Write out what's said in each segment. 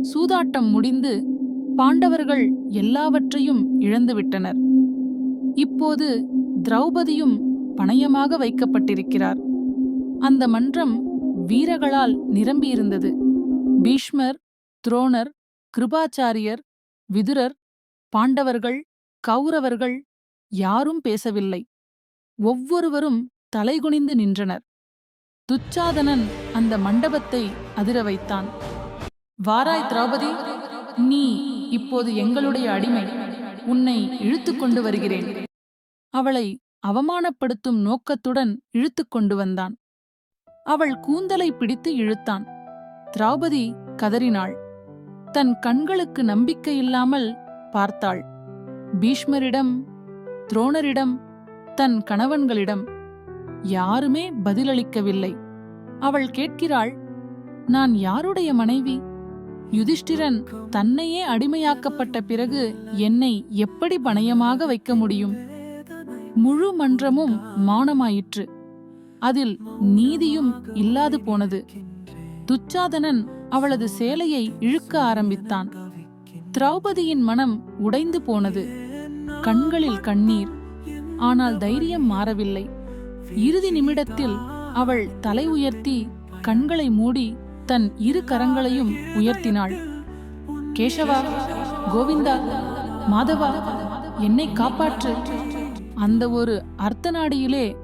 சூதாட்டம் முடிந்து பாண்டவர்கள் எல்லாவற்றையும் இழந்துவிட்டனர். இப்போது திரௌபதியும் பணயமாக வைக்கப்பட்டிருக்கிறார். அந்த மன்றம் வீரர்களால் நிரம்பியிருந்தது. பீஷ்மர் துரோணர் கிருபாச்சாரியர் விதுரர் பாண்டவர்கள் கௌரவர்கள் யாரும் பேசவில்லை. ஒவ்வொருவரும் தலைகுனிந்து நின்றனர். துச்சாதனன் அந்த மண்டபத்தை அதிர வைத்தான். வாராய் திரௌபதி நீ இப்போது எங்களுடைய அடிமை. உன்னை இழுத்து கொண்டு வருகிறேன். அவளை அவமானப்படுத்தும் நோக்கத்துடன் இழுத்துக் கொண்டு வந்தான். அவள் கூந்தலை பிடித்து இழுத்தான். திரௌபதி கதறினாள். தன் கண்களுக்கு நம்பிக்கையில்லாமல் பார்த்தாள். பீஷ்மரிடம் துரோணரிடம் தன் கணவன்களிடம் யாருமே பதிலளிக்கவில்லை. அவள் கேட்கிறாள் நான் யாருடைய மனைவி? யுதிஷ்டிரன் தன்னையே அடிமையாக்கப்பட்ட பிறகு என்னை எப்படி பணயமாக வைக்க முடியும்? முழு மன்றமும் மௌனமாயிற்று. அதில் நீதியும் இல்லாது போனது. துச்சாதனன் அவளது சேலையை இழுக்க ஆரம்பித்தான். திரௌபதியின் மனம் உடைந்து போனது. கண்களில் கண்ணீர். ஆனால் தைரியம் மாறவில்லை. இறுதி நிமிடத்தில் அவள் தலை உயர்த்தி கண்களை மூடி தன் இரு கரங்களையும் உயர்த்தினாள். கேசவா கோவிந்தா மாதவா என்னை காப்பாற்று. அந்த ஒரு அர்த்தநாடியிலே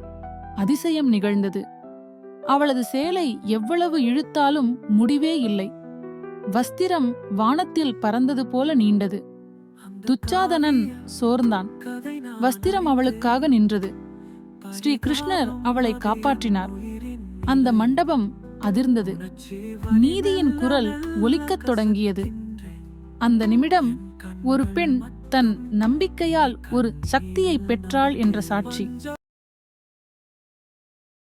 அதிசயம் நிகழ்ந்தது. அவளது சேலை எவ்வளவு இழுத்தாலும் முடிவே இல்லை. வஸ்திரம் வானத்தில் பறந்தது போல நீண்டது. துச்சாதனன் சோர்ந்தான். வஸ்திரம் அவளுக்காக நின்றது. ஸ்ரீ கிருஷ்ணர் அவளை காப்பாற்றினார். அந்த மண்டபம் அதிர்ந்தது. நீதியின் குரல் ஒலிக்கத் தொடங்கியது. அந்த நிமிடம் ஒரு பெண் தன் நம்பிக்கையால் ஒரு சக்தியை பெற்றாள் என்ற சாட்சி.